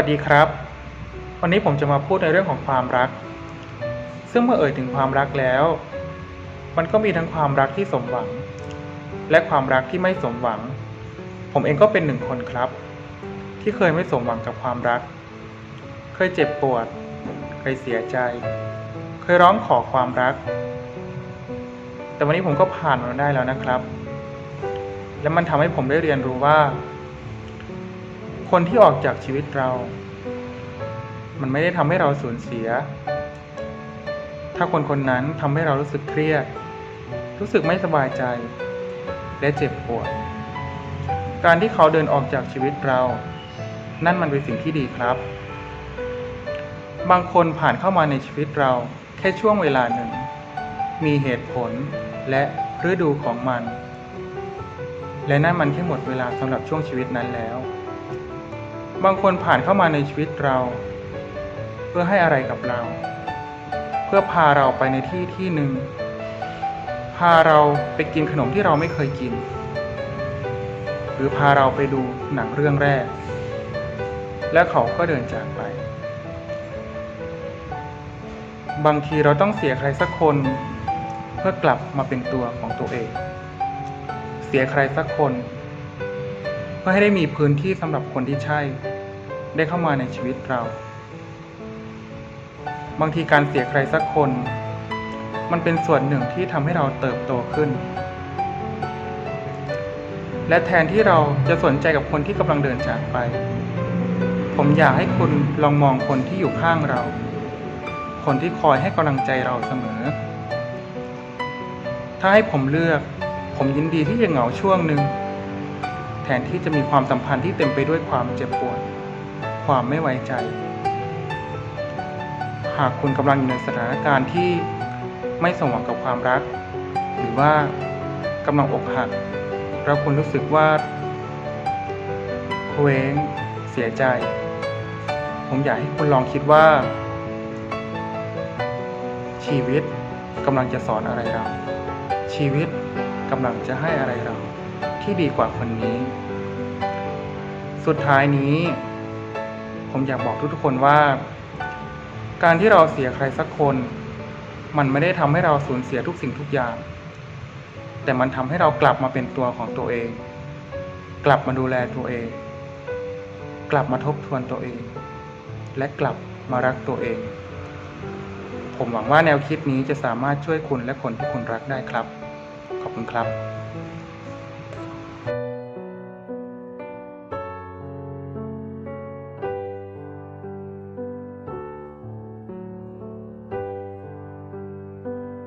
วัสดีครับ วันนี้ผมจะมาพูดในเรื่องของความรัก ซึ่งเมื่อเอ่ยถึงความรักแล้ว มันก็มีทั้งความรักที่สมหวัง และความรักที่ไม่สมหวัง ผมเองก็เป็นหนึ่งคนครับ ที่เคยไม่สมหวังกับความรัก เคยเจ็บปวด เคยเสียใจ เคยร้องขอความรัก แต่วันนี้ผมก็ผ่านมันได้แล้วนะครับ และมันทำให้ผมได้เรียนรู้ว่า คนที่ออกจากชีวิตเรา มันไม่ได้ทำให้เราสูญเสีย ถ้าคนคนนั้นทำให้เรารู้สึกเครียด รู้สึกไม่สบายใจ และเจ็บปวด การที่เขาเดินออกจากชีวิตเรา นั่นมันเป็นสิ่งที่ดีครับ บางคนผ่านเข้ามาในชีวิตเราแค่ช่วงเวลาหนึ่ง มีเหตุผลและฤดูของมัน และนั่นมันแค่หมดเวลาสำหรับช่วงชีวิตนั้นแล้ว บางคนผ่านเข้ามาในชีวิตเรา เพื่อให้อะไรกับเรา เพื่อพาเราไปในที่ที่หนึ่ง พาเราไปกินขนมที่เราไม่เคยกิน หรือพาเราไปดูหนังเรื่องแรก และเขาก็เดินจากไป บางทีเราต้องเสียใครสักคน เพื่อกลับมาเป็นตัวของตัวเอง เสียใครสักคนเพื่อให้ได้มีพื้นที่สำหรับคนที่ใช่ ได้เข้ามาในชีวิตเรา บางทีการเสียใครสักคน มันเป็นส่วนหนึ่งที่ทำให้เราเติบโตขึ้น และแทนที่เราจะสนใจกับคนที่กำลังเดินจากไป ผมอยากให้คุณลองมองคนที่อยู่ข้างเรา คนที่คอยให้กำลังใจเราเสมอ ถ้าให้ผมเลือก ผมยินดีที่จะเหงาช่วงหนึ่งแทนที่จะมีความสัมพันธ์ที่เต็มไปด้วยความเจ็บปวด ความไม่ไว้ใจ หากคุณกำลังอยู่ในสถานการณ์ที่ไม่สมหวังกับความรัก หรือว่ากำลังอกหักแล้วคุณรู้สึกว่าเคว้งเสียใจ ผมอยากให้คุณลองคิดว่า ชีวิตกำลังจะสอนอะไรเรา ชีวิตกำลังจะให้อะไรเรา ที่ดีกว่าคนนี้ สุดท้ายนี้ ผมอยากบอกทุกๆคนว่า การที่เราเสียใครสักคน มันไม่ได้ทำให้เราสูญเสียทุกสิ่งทุกอย่าง แต่มันทำให้เรากลับมาเป็นตัวของตัวเอง กลับมาดูแลตัวเอง กลับมาทบทวนตัวเอง และกลับมารักตัวเอง ผมหวังว่าแนวคิดนี้จะสามารถช่วยคุณและคนที่คุณรักได้ครับ ขอบคุณครับ